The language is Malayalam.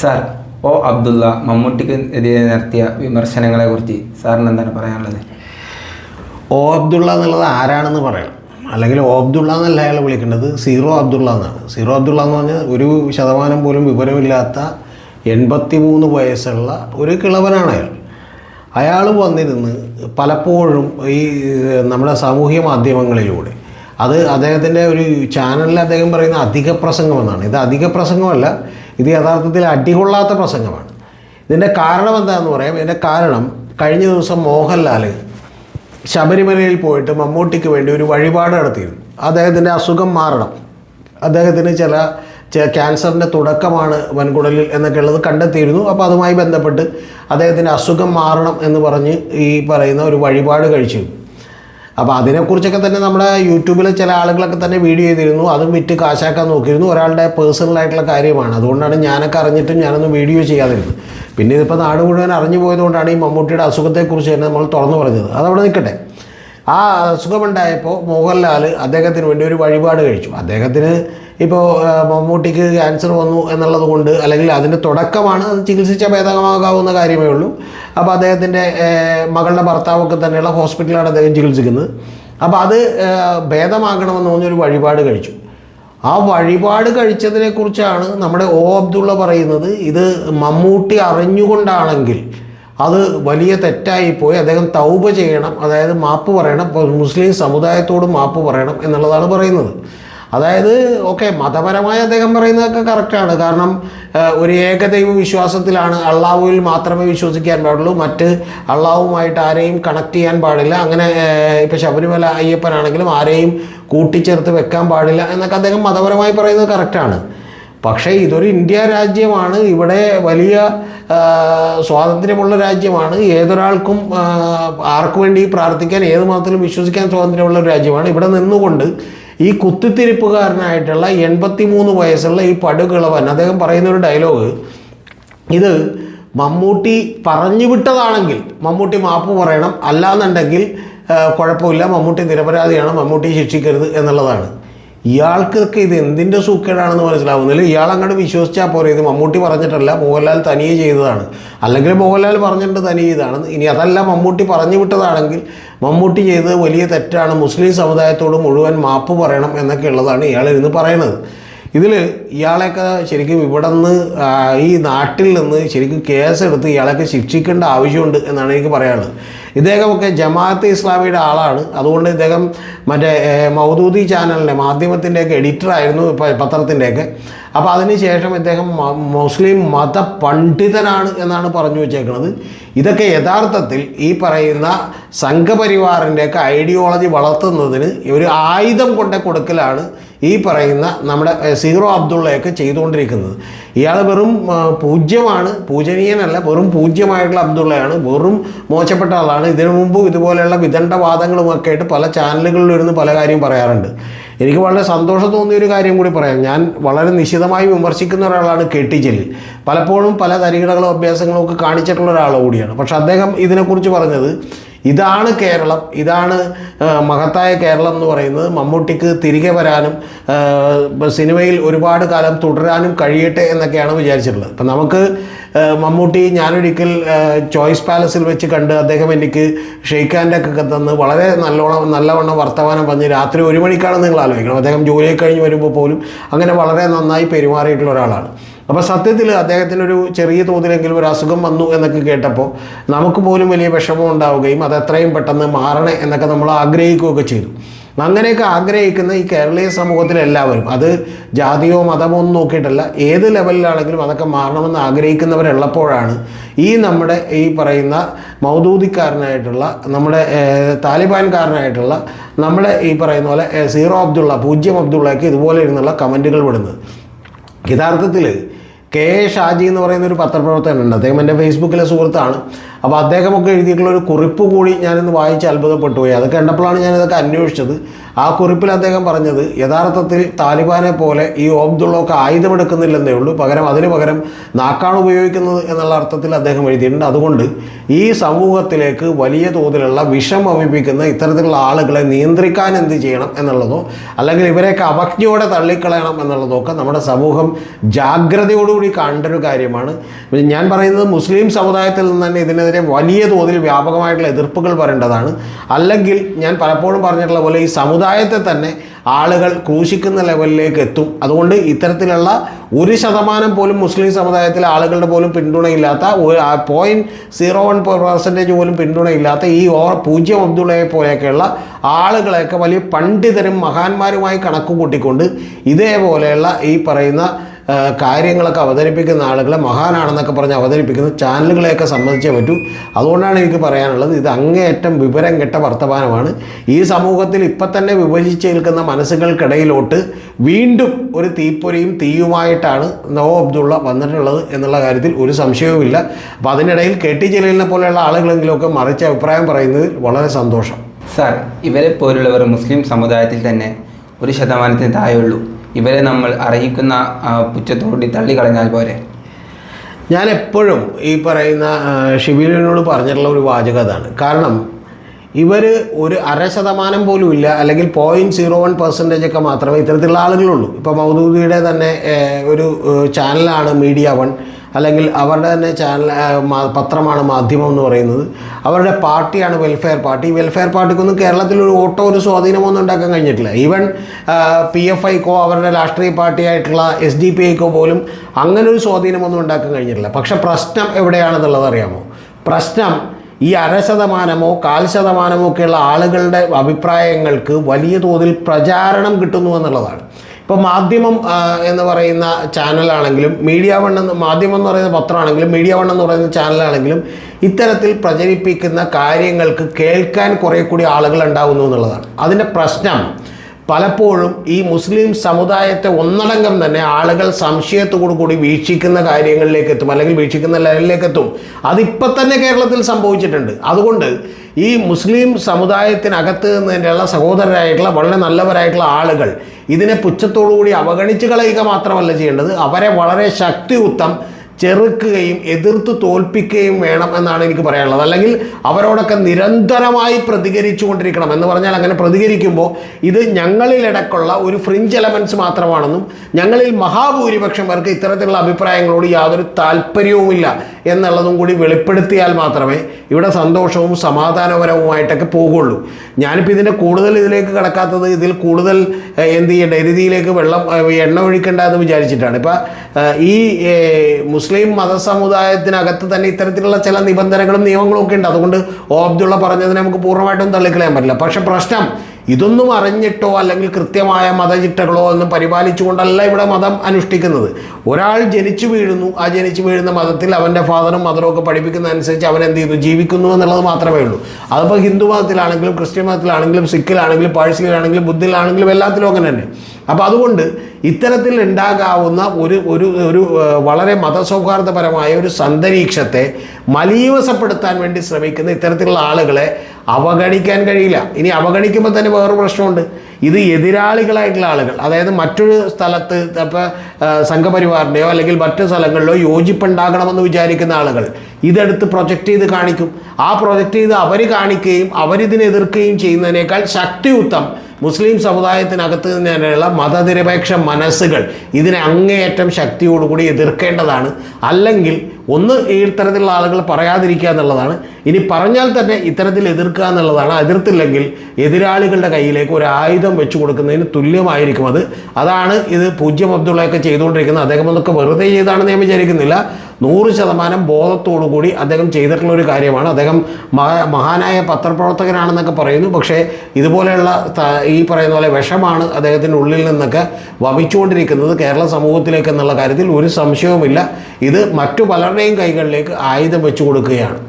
സാർ ഒ അബ്ദുള്ള മമ്മൂട്ടിക്ക് എതിരെ നടത്തിയ വിമർശനങ്ങളെ കുറിച്ച് സാറിന് എന്താണ് പറയാനുള്ളത്? ഒ അബ്ദുള്ള എന്നുള്ളത് ആരാണെന്ന് പറയണം. അല്ലെങ്കിൽ ഒ അബ്ദുള്ള എന്നല്ല അയാൾ വിളിക്കേണ്ടത്. സീറോ അബ്ദുള്ള എന്നാണ്. സീറോ അബ്ദുള്ള എന്ന് പറഞ്ഞാൽ ഒരു ശതമാനം പോലും വിവരമില്ലാത്ത എൺപത്തി മൂന്ന് വയസ്സുള്ള ഒരു കിളവനാണ് അയാൾ. അയാൾ വന്നിരുന്ന് പലപ്പോഴും ഈ നമ്മുടെ സാമൂഹ്യ മാധ്യമങ്ങളിലൂടെ അത് അദ്ദേഹത്തിന്റെ ഒരു ചാനലിൽ അദ്ദേഹം പറയുന്ന അധിക പ്രസംഗമെന്നാണ് ഇത് അധിക പ്രസംഗമല്ല ഇത് യഥാർത്ഥത്തിൽ അടികൊള്ളാത്ത പ്രസംഗമാണ്. ഇതിന്റെ കാരണം എന്താണെന്ന് പറയാം. ഇതിന്റെ കാരണം കഴിഞ്ഞ ദിവസം മോഹൻലാൽ ശബരിമലയിൽ പോയിട്ട് മമ്മൂട്ടിക്ക് വേണ്ടി ഒരു വഴിപാട് നടത്തിയിരുന്നു. അദ്ദേഹത്തിന്റെ അസുഖം മാറണം. അദ്ദേഹത്തിന് ചില ക്യാൻസറിന്റെ തുടക്കമാണ് വൻകുടലിൽ എന്നൊക്കെ ഉള്ളത് കണ്ടെത്തിയിരുന്നു. അപ്പോൾ അതുമായി ബന്ധപ്പെട്ട് അദ്ദേഹത്തിന്റെ അസുഖം മാറണം എന്ന് പറഞ്ഞ് ഈ പറയുന്ന ഒരു വഴിപാട് കഴിച്ചു അപ്പോൾ അതിനെക്കുറിച്ചൊക്കെ തന്നെ നമ്മുടെ യൂട്യൂബിൽ ചില ആളുകളൊക്കെ തന്നെ വീഡിയോ ചെയ്തിരുന്നു. അതും വിറ്റ് കാശാക്കാൻ നോക്കിയിരുന്നു. ഒരാളുടെ പേഴ്സണൽ ആയിട്ടുള്ള കാര്യമാണ്. അതുകൊണ്ടാണ് ഞാനൊക്കെ അറിഞ്ഞിട്ടും ഞാനൊന്നും വീഡിയോ ചെയ്യാതിരുന്നത്. പിന്നെ ഇതിപ്പോൾ നാട് മുഴുവൻ അറിഞ്ഞു പോയതുകൊണ്ടാണ് ഈ മമ്മൂട്ടിയുടെ അസുഖത്തെക്കുറിച്ച് തന്നെ നമ്മൾ തുറന്നു പറഞ്ഞത്. അതവിടെ നിൽക്കട്ടെ. ആ അസുഖമുണ്ടായപ്പോൾ മോഹൻലാൽ അദ്ദേഹത്തിന് വേണ്ടി ഒരു വഴിപാട് കഴിച്ചു. അദ്ദേഹത്തിന് ഇപ്പോൾ മമ്മൂട്ടിക്ക് ക്യാൻസർ വന്നു എന്നുള്ളത് കൊണ്ട് അല്ലെങ്കിൽ അതിന്റെ തുടക്കമാണ് അത് ചികിത്സിച്ച ഭേദമാകാവുന്ന കാര്യമേ ഉള്ളൂ. അപ്പോൾ അദ്ദേഹത്തിന്റെ മകളുടെ ഭർത്താവൊക്കെ തന്നെയുള്ള ഹോസ്പിറ്റലാണ് അദ്ദേഹം ചികിത്സിക്കുന്നത്. അപ്പോൾ അത് ഭേദമാകണമെന്ന് പറഞ്ഞൊരു വഴിപാട് കഴിച്ചു. ആ വഴിപാട് കഴിച്ചതിനെക്കുറിച്ചാണ് നമ്മുടെ ഓ അബ്ദുള്ള പറയുന്നത്. ഇത് മമ്മൂട്ടി അറിഞ്ഞുകൊണ്ടാണെങ്കിൽ അത് വലിയ തെറ്റായി പോയി അദ്ദേഹം തൗബ ചെയ്യണം അതായത് മാപ്പ് പറയണം മുസ്ലിം സമുദായത്തോട് മാപ്പ് പറയണം എന്നുള്ളതാണ് പറയുന്നത്. അതായത് ഓക്കെ മതപരമായി അദ്ദേഹം പറയുന്നതൊക്കെ കറക്റ്റാണ് കാരണം ഒരു ഏകദൈവ വിശ്വാസത്തിലാണ് അള്ളാഹുവിൽ മാത്രമേ വിശ്വസിക്കാൻ പാടുള്ളൂ. മറ്റ് അള്ളാഹുമായിട്ട് ആരെയും കണക്ട് ചെയ്യാൻ പാടില്ല. അങ്ങനെ ഇപ്പോൾ ശബരിമല അയ്യപ്പനാണെങ്കിലും ആരെയും കൂട്ടിച്ചേർത്ത് വെക്കാൻ പാടില്ല എന്നൊക്കെ അദ്ദേഹം മതപരമായി പറയുന്നത് കറക്റ്റാണ് പക്ഷേ ഇതൊരു ഇന്ത്യ രാജ്യമാണ്. ഇവിടെ വലിയ സ്വാതന്ത്ര്യമുള്ള രാജ്യമാണ്. ഏതൊരാൾക്കും ആർക്കു വേണ്ടി പ്രാർത്ഥിക്കാൻ ഏത് മതത്തിലും വിശ്വസിക്കാൻ സ്വാതന്ത്ര്യമുള്ള ഒരു രാജ്യമാണ്. ഇവിടെ നിന്നുകൊണ്ട് ഈ കുത്തിത്തിരിപ്പുകാരനായിട്ടുള്ള എൺപത്തി മൂന്ന് വയസ്സുള്ള ഈ പടുകിളവൻ അദ്ദേഹം പറയുന്ന ഒരു ഡയലോഗ് ഇത് മമ്മൂട്ടി പറഞ്ഞു വിട്ടതാണെങ്കിൽ മമ്മൂട്ടി മാപ്പ് പറയണം. അല്ലാന്നുണ്ടെങ്കിൽ കുഴപ്പമില്ല. മമ്മൂട്ടി നിരപരാധിയാണ്. മമ്മൂട്ടി ശിക്ഷിക്കരുത് എന്നുള്ളതാണ്. ഇയാൾക്കൊക്കെ ഇത് എന്തിന്റെ സൂക്കേടാണെന്ന് മനസ്സിലാവുന്നില്ല. ഇയാൾ അങ്ങോട്ട് വിശ്വസിച്ചാൽ പോരെ. ഇത് മമ്മൂട്ടി പറഞ്ഞിട്ടല്ല മോഹൻലാൽ തനിയെ ചെയ്തതാണ്. അല്ലെങ്കിൽ മോഹൻലാൽ പറഞ്ഞിട്ട് തനിയെ ഇതാണ് ഇനി അതല്ല മമ്മൂട്ടി പറഞ്ഞു വിട്ടതാണെങ്കിൽ മമ്മൂട്ടി ചെയ്തത് വലിയ തെറ്റാണ്. മുസ്ലിം സമുദായത്തോട് മുഴുവൻ മാപ്പ് പറയണം എന്നൊക്കെ ഉള്ളതാണ് ഇയാൾ ഇരുന്ന് പറയുന്നത്. ഇതിൽ ഇയാളെയൊക്കെ ശരിക്കും ഇവിടെ നിന്ന് ഈ നാട്ടിൽ നിന്ന് ശരിക്കും കേസെടുത്ത് ഇയാളെയൊക്കെ ശിക്ഷിക്കേണ്ട ആവശ്യമുണ്ട് എന്നാണ് എനിക്ക് പറയാനുള്ളത്. ഇദ്ദേഹമൊക്കെ ജമാഅത്ത് ഇസ്ലാമിയുടെ ആളാണ്. അതുകൊണ്ട് ഇദ്ദേഹം മറ്റേ മൗദൂദി ചാനലിന്റെ മാധ്യമത്തിന്റെയൊക്കെ എഡിറ്ററായിരുന്നു പത്രത്തിന്റെയൊക്കെ അപ്പോൾ അതിനുശേഷം ഇദ്ദേഹം മുസ്ലിം മത പണ്ഡിതനാണ് എന്നാണ് പറഞ്ഞു വെച്ചേക്കുന്നത് ഇതൊക്കെ യഥാർത്ഥത്തിൽ ഈ പറയുന്ന സംഘപരിവാറിന്റെയൊക്കെ ഐഡിയോളജി വളർത്തുന്നതിന് ഒരു ആയുധം കൊണ്ട കൊടുക്കലാണ് ഈ പറയുന്ന നമ്മുടെ സീറോ അബ്ദുള്ളയൊക്കെ ചെയ്തുകൊണ്ടിരിക്കുന്നത്. ഇയാൾ വെറും പൂജ്യമാണ് പൂജനീയനല്ല വെറും പൂജ്യമായിട്ടുള്ള അബ്ദുള്ളയാണ് വെറും മോശപ്പെട്ട ആളാണ്. ഇതിനു മുമ്പ് ഇതുപോലെയുള്ള വിദണ്ഡവാദങ്ങളുമൊക്കെ ആയിട്ട് പല ചാനലുകളിൽ ഇരുന്ന് പല കാര്യം പറയാറുണ്ട്. എനിക്ക് വളരെ സന്തോഷം തോന്നിയ ഒരു കാര്യം കൂടി പറയാം. ഞാൻ വളരെ നിശിതമായി വിമർശിക്കുന്ന ഒരാളാണ് കെ ടി ജലീൽ. പലപ്പോഴും പല തരികിടകളും അഭ്യാസങ്ങളും ഒക്കെ കാണിച്ചിട്ടുള്ള ഒരാൾ കൂടിയാണ്. പക്ഷെ അദ്ദേഹം ഇതിനെക്കുറിച്ച് പറഞ്ഞത് ഇതാണ് കേരളം. ഇതാണ് മഹത്തായ കേരളം എന്ന് പറയുന്നത്. മമ്മൂട്ടിക്ക് തിരികെ വരാനും സിനിമയിൽ ഒരുപാട് കാലം തുടരാനും കഴിയട്ടെ എന്നൊക്കെയാണ് വിചാരിച്ചിട്ടുള്ളത്. അപ്പം നമുക്ക് മമ്മൂട്ടി ഞാനൊരിക്കൽ ചോയ്സ് പാലസിൽ വെച്ച് കണ്ട് അദ്ദേഹം എനിക്ക് ഷെയ്ഖാന്റെ ഒക്കെ തന്ന് വളരെ നല്ലോണം നല്ലവണ്ണം വർത്തമാനം പറഞ്ഞ് രാത്രി ഒരു മണിക്കാണ് നിങ്ങൾ ആലോചിക്കണം. അദ്ദേഹം ജോലി കഴിഞ്ഞ് വരുമ്പോൾ പോലും അങ്ങനെ വളരെ നന്നായി പെരുമാറിയിട്ടുള്ള ഒരാളാണ്. അപ്പോൾ സത്യത്തിൽ അദ്ദേഹത്തിന് ഒരു ചെറിയ തോതിലെങ്കിലും ഒരു അസുഖം വന്നു എന്നൊക്കെ കേട്ടപ്പോൾ നമുക്ക് പോലും വലിയ വിഷമം ഉണ്ടാവുകയും അത് എത്രയും പെട്ടെന്ന് മാറണേ എന്നൊക്കെ നമ്മൾ ആഗ്രഹിക്കുകയൊക്കെ ചെയ്തു. അങ്ങനെയൊക്കെ ആഗ്രഹിക്കുന്ന ഈ കേരളീയ സമൂഹത്തിലെ എല്ലാവരും അത് ജാതിയോ മതമോ ഒന്നും നോക്കിയിട്ടല്ല ഏത് ലെവലിലാണെങ്കിലും അതൊക്കെ മാറണമെന്ന് ആഗ്രഹിക്കുന്നവരുള്ളപ്പോഴാണ് ഈ നമ്മുടെ ഈ പറയുന്ന മൗദൂദിക്കാരനായിട്ടുള്ള നമ്മുടെ താലിബാൻകാരനായിട്ടുള്ള നമ്മുടെ ഈ പറയുന്ന പോലെ സീറോ അബ്ദുള്ള പൂജ്യം അബ്ദുള്ളയ്ക്ക് ഇതുപോലെ ഇരുന്നുള്ള കമന്റുകൾ വിടുന്നത്. യഥാർത്ഥത്തിൽ കെ എ ഷാജി എന്ന് പറയുന്ന ഒരു പത്രപ്രവർത്തകനുണ്ട്. അദ്ദേഹം എന്റെ ഫേസ്ബുക്കിലെ സുഹൃത്താണ്. അപ്പോൾ അദ്ദേഹമൊക്കെ എഴുതിയിട്ടുള്ള ഒരു കുറിപ്പ് കൂടി ഞാനിന്ന് വായിച്ച് അത്ഭുതപ്പെട്ടു പോയി. അത് കണ്ടപ്പോഴാണ് ഞാനിതൊക്കെ അന്വേഷിച്ചത്. ആ കുറിപ്പിൽ അദ്ദേഹം പറഞ്ഞത് യഥാർത്ഥത്തിൽ താലിബാനെ പോലെ ഈ ഓബ്ദുള്ളൊക്കെ ആയുധമെടുക്കുന്നില്ലെന്നേ ഉള്ളൂ. പകരം അതിന് പകരം നാക്കാണ് ഉപയോഗിക്കുന്നത് എന്നുള്ള അർത്ഥത്തിൽ അദ്ദേഹം എഴുതിയിട്ടുണ്ട്. അതുകൊണ്ട് ഈ സമൂഹത്തിലേക്ക് വലിയ തോതിലുള്ള വിഷം അവിപ്പിക്കുന്ന ഇത്തരത്തിലുള്ള ആളുകളെ നിയന്ത്രിക്കാൻ എന്ത് ചെയ്യണം എന്നുള്ളതോ അല്ലെങ്കിൽ ഇവരെയൊക്കെ അവജ്ഞയോടെ തള്ളിക്കളയണം എന്നുള്ളതോ ഒക്കെ നമ്മുടെ സമൂഹം ജാഗ്രതയോടുകൂടി കാണേണ്ട ഒരു കാര്യമാണ് ഞാൻ പറയുന്നത് മുസ്ലിം സമുദായത്തിൽ നിന്ന് തന്നെ ഇതിനെതിരെ വലിയ തോതിൽ വ്യാപകമായിട്ടുള്ള എതിർപ്പുകൾ വരേണ്ടതാണ്. അല്ലെങ്കിൽ ഞാൻ പലപ്പോഴും പറഞ്ഞിട്ടുള്ള പോലെ ഈ സമുദായത്തെ തന്നെ ആളുകൾ ക്രൂശിക്കുന്ന ലെവലിലേക്ക് എത്തും. അതുകൊണ്ട് ഇത്തരത്തിലുള്ള ഒരു ശതമാനം പോലും മുസ്ലിം സമുദായത്തിലെ ആളുകളുടെ പോലും പിന്തുണയില്ലാത്ത പോയിന്റ് സീറോ വൺ പെർസെന്റേജ് പോലും പിന്തുണയില്ലാത്ത ഈ ഓ പൂജ്യം അബ്ദുള്ളയെ പോലെയൊക്കെയുള്ള ആളുകളെയൊക്കെ വലിയ പണ്ഡിതരും മഹാന്മാരുമായി കണക്ക് കൂട്ടിക്കൊണ്ട് ഇതേപോലെയുള്ള ഈ പറയുന്ന കാര്യങ്ങളൊക്കെ അവതരിപ്പിക്കുന്ന ആളുകളെ മഹാനാണെന്നൊക്കെ പറഞ്ഞ് അവതരിപ്പിക്കുന്ന ചാനലുകളെയൊക്കെ സംബന്ധിച്ചേ പറ്റൂ. അതുകൊണ്ടാണ് എനിക്ക് പറയാനുള്ളത് ഇത് അങ്ങേയറ്റം വിവരം കെട്ട വർത്തമാനമാണ്. ഈ സമൂഹത്തിൽ ഇപ്പം തന്നെ വിഭജിച്ച് നിൽക്കുന്ന മനസ്സുകൾക്കിടയിലോട്ട് വീണ്ടും ഒരു തീപ്പൊരിയും തീയുമായിട്ടാണ് നോ അബ്ദുള്ള വന്നിട്ടുള്ളത് എന്നുള്ള കാര്യത്തിൽ ഒരു സംശയവുമില്ല. അപ്പോൾ അതിനിടയിൽ കെ ടി ജലീലിനെ പോലെയുള്ള ആളുകളെങ്കിലുമൊക്കെ മറിച്ച് അഭിപ്രായം പറയുന്നതിൽ വളരെ സന്തോഷം. സാർ ഇവരെ പോലുള്ളവർ മുസ്ലിം സമുദായത്തിൽ തന്നെ ഒരു ശതമാനത്തിന് താഴെയുള്ളൂ. ഇവരെ നമ്മൾ അറിയിക്കുന്ന ആ, പുച്ഛത്തോടി തള്ളിക്കളഞ്ഞാൽ പോരെ? ഞാൻ എപ്പോഴും ഈ പറയുന്ന ഷിബിലിനോട് പറഞ്ഞിട്ടുള്ള ഒരു വാചകം അതാണ്. കാരണം ഇവർ ഒരു അര ശതമാനം പോലും ഇല്ല അല്ലെങ്കിൽ പോയിന്റ് സീറോ വൺ പെർസെന്റേജ് ഒക്കെ മാത്രമേ ഇത്തരത്തിലുള്ള ആളുകളുള്ളൂ. ഇപ്പോൾ മൗദൂദിയുടെ തന്നെ ഒരു ചാനലാണ് മീഡിയ വൺ. അല്ലെങ്കിൽ അവരുടെ തന്നെ ചാനൽ പത്രമാണ് മാധ്യമം എന്ന് പറയുന്നത്. അവരുടെ പാർട്ടിയാണ് വെൽഫെയർ പാർട്ടി വെൽഫെയർ പാർട്ടിക്കൊന്നും കേരളത്തിൽ ഒരു ഓട്ടോ ഒരു സ്വാധീനമൊന്നും ഉണ്ടാക്കാൻ കഴിഞ്ഞിട്ടില്ല. ഈവൻ പി എഫ് ഐക്കോ അവരുടെ രാഷ്ട്രീയ പാർട്ടിയായിട്ടുള്ള എസ് ഡി പി ഐക്കോ പോലും അങ്ങനെ ഒരു സ്വാധീനമൊന്നും ഉണ്ടാക്കാൻ കഴിഞ്ഞിട്ടില്ല. പക്ഷെ പ്രശ്നം എവിടെയാണെന്നുള്ളത് അറിയാമോ? പ്രശ്നം ഈ അര ശതമാനമോ കാൽ ശതമാനമോ ഒക്കെയുള്ള ആളുകളുടെ അഭിപ്രായങ്ങൾക്ക് വലിയ തോതിൽ പ്രചാരണം കിട്ടുന്നു എന്നുള്ളതാണ്. ഇപ്പോൾ മാധ്യമം എന്ന് പറയുന്ന ചാനലാണെങ്കിലും മീഡിയ വൺ എന്ന് മാധ്യമം എന്ന് പറയുന്ന പത്രമാണെങ്കിലും മീഡിയ വൺ എന്ന് പറയുന്ന ചാനലാണെങ്കിലും ഇത്തരത്തിൽ പ്രചരിപ്പിക്കുന്ന കാര്യങ്ങൾക്ക് കേൾക്കാൻ കുറേ കൂടി ആളുകൾ ഉണ്ടാകുന്നു എന്നുള്ളതാണ്. അതിന്റെ പ്രശ്നം പലപ്പോഴും ഈ മുസ്ലിം സമുദായത്തെ ഒന്നടങ്കം തന്നെ ആളുകൾ സംശയത്തോടു കൂടി വീക്ഷിക്കുന്ന കാര്യങ്ങളിലേക്ക് എത്തും അല്ലെങ്കിൽ വീക്ഷിക്കുന്ന ലെവലിലേക്ക് എത്തും. അതിപ്പോൾ തന്നെ കേരളത്തിൽ സംഭവിച്ചിട്ടുണ്ട്. അതുകൊണ്ട് ഈ മുസ്ലിം സമുദായത്തിനകത്ത് നിന്നുള്ള സഹോദരരായിട്ടുള്ള വളരെ നല്ലവരായിട്ടുള്ള ആളുകൾ ഇതിനെ പുച്ഛത്തോടു കൂടി അവഗണിച്ച് കളയുക മാത്രമല്ല ചെയ്യേണ്ടത്. അവരെ വളരെ ശക്തിയുക്തം ചെറുക്കുകയും എതിർത്ത് തോൽപ്പിക്കുകയും വേണം എന്നാണ് എനിക്ക് പറയാനുള്ളത്. അല്ലെങ്കിൽ അവരോടൊക്കെ നിരന്തരമായി പ്രതികരിച്ചു കൊണ്ടിരിക്കണം എന്ന് പറഞ്ഞാൽ അങ്ങനെ പ്രതികരിക്കുമ്പോൾ ഇത് ഞങ്ങളിലിടക്കുള്ള ഒരു ഫ്രിഞ്ച് എലമെന്റ്സ് മാത്രമാണെന്നും ഞങ്ങളിൽ മഹാഭൂരിപക്ഷം പേർക്ക് ഇത്തരത്തിലുള്ള അഭിപ്രായങ്ങളോട് യാതൊരു താല്പര്യവുമില്ല എന്നുള്ളതും കൂടി വെളിപ്പെടുത്തിയാൽ മാത്രമേ ഇവിടെ സന്തോഷവും സമാധാനപരവുമായിട്ടൊക്കെ പോകുള്ളൂ. ഞാനിപ്പോൾ ഇതിന്റെ കൂടുതൽ ഇതിലേക്ക് കിടക്കാത്തത് ഇതിൽ കൂടുതൽ എന്ത് ചെയ്യേണ്ട? എരുതിയിലേക്ക് വെള്ളം എണ്ണ ഒഴിക്കേണ്ട എന്ന് വിചാരിച്ചിട്ടാണ്. ഇപ്പം ഈ മുസ്ലിം മതസമുദായത്തിനകത്ത് തന്നെ ഇത്തരത്തിലുള്ള ചില നിബന്ധനകളും നിയമങ്ങളും ഒക്കെ ഉണ്ട്. അതുകൊണ്ട് ഓ അബ്ദുള്ള പറഞ്ഞതിനെ നമുക്ക് പൂർണമായിട്ടും തള്ളിക്കളയാൻ പറ്റില്ല. പക്ഷെ പ്രശ്നം ഇതൊന്നും അറിഞ്ഞിട്ടോ അല്ലെങ്കിൽ കൃത്യമായ മതചിട്ടകളോ ഒന്നും പരിപാലിച്ചുകൊണ്ടല്ല ഇവിടെ മതം അനുഷ്ഠിക്കുന്നത്. ഒരാൾ ജനിച്ചു വീഴുന്നു ആ ജനിച്ചു വീഴുന്ന മതത്തിൽ അവന്റെ ഫാദറും മദറും ഒക്കെ പഠിപ്പിക്കുന്നതനുസരിച്ച് അവൻ എന്ത് ചെയ്യുന്നു ജീവിക്കുന്നു എന്നുള്ളത് മാത്രമേ ഉള്ളൂ. അതിപ്പോൾ ഹിന്ദു മതത്തിലാണെങ്കിലും ക്രിസ്ത്യൻ മതത്തിലാണെങ്കിലും സിഖിലാണെങ്കിലും പാഴ്സിയിലാണെങ്കിലും ബുദ്ധിലാണെങ്കിലും എല്ലാത്തിലും അങ്ങനെ തന്നെ. അപ്പോൾ അതുകൊണ്ട് ഇത്തരത്തിൽ ഉണ്ടാകാവുന്ന ഒരു ഒരു ഒരു വളരെ മതസൗഹാർദ്ദപരമായ ഒരു സന്തരീക്ഷത്തെ മലീവസപ്പെടുത്താൻ വേണ്ടി ശ്രമിക്കുന്ന ഇത്തരത്തിലുള്ള ആളുകളെ അവഗണിക്കാൻ കഴിയില്ല. ഇനി അവഗണിക്കുമ്പോൾ തന്നെ വേറൊരു പ്രശ്നമുണ്ട്. ഇത് എതിരാളികളായിട്ടുള്ള ആളുകൾ അതായത് മറ്റൊരു സ്ഥലത്ത് ഇപ്പോൾ സംഘപരിവാറിന്റെയോ അല്ലെങ്കിൽ മറ്റു സ്ഥലങ്ങളിലോ യോജിപ്പുണ്ടാകണമെന്ന് വിചാരിക്കുന്ന ആളുകൾ ഇതെടുത്ത് പ്രൊജക്റ്റ് ചെയ്ത് കാണിക്കും. ആ പ്രൊജക്റ്റ് ചെയ്ത് അവർ കാണിക്കുകയും അവരിതിനെതിർക്കുകയും ചെയ്യുന്നതിനേക്കാൾ ശക്തിയുക്തം മുസ്ലിം സമുദായത്തിനകത്ത് തന്നെയുള്ള മതനിരപേക്ഷ മനസ്സുകൾ ഇതിനെ അങ്ങേയറ്റം ശക്തിയോടുകൂടി എതിർക്കേണ്ടതാണ്. അല്ലെങ്കിൽ ഒന്ന് ഈ ഇത്തരത്തിലുള്ള ആളുകൾ പറയാതിരിക്കുക എന്നുള്ളതാണ്. ഇനി പറഞ്ഞാൽ തന്നെ ഇത്തരത്തിൽ എതിർക്കുക എന്നുള്ളതാണ്. എതിർത്തില്ലെങ്കിൽ എതിരാളികളുടെ കയ്യിലേക്ക് ഒരു ആയുധം വെച്ചു കൊടുക്കുന്നതിന് തുല്യമായിരിക്കും അത്. അതാണ് ഇത് പൂജ്യം അബ്ദുള്ളയൊക്കെ ചെയ്തുകൊണ്ടിരിക്കുന്നത്. അദ്ദേഹം അതൊക്കെ വെറുതെ ചെയ്താണെന്ന് ഞാൻ വിചാരിക്കുന്നില്ല. നൂറ് ശതമാനം ബോധത്തോടു കൂടി അദ്ദേഹം ചെയ്തിട്ടുള്ള ഒരു കാര്യമാണ്. അദ്ദേഹം മഹാ- മഹാനായ പത്രപ്രവർത്തകനാണെന്നൊക്കെ പറയുന്നു. പക്ഷേ ഇതുപോലെയുള്ള ഈ പറയുന്ന പോലെ വിഷമാണ് അദ്ദേഹത്തിന്റെ ഉള്ളിൽ നിന്നൊക്കെ വമിച്ചുകൊണ്ടിരിക്കുന്നത് കേരള സമൂഹത്തിലേക്ക് എന്നുള്ള കാര്യത്തിൽ ഒരു സംശയവുമില്ല. ഇത് മറ്റു പലരുടെയും കൈകളിലേക്ക് ആയുധം വെച്ചു കൊടുക്കുകയാണ്.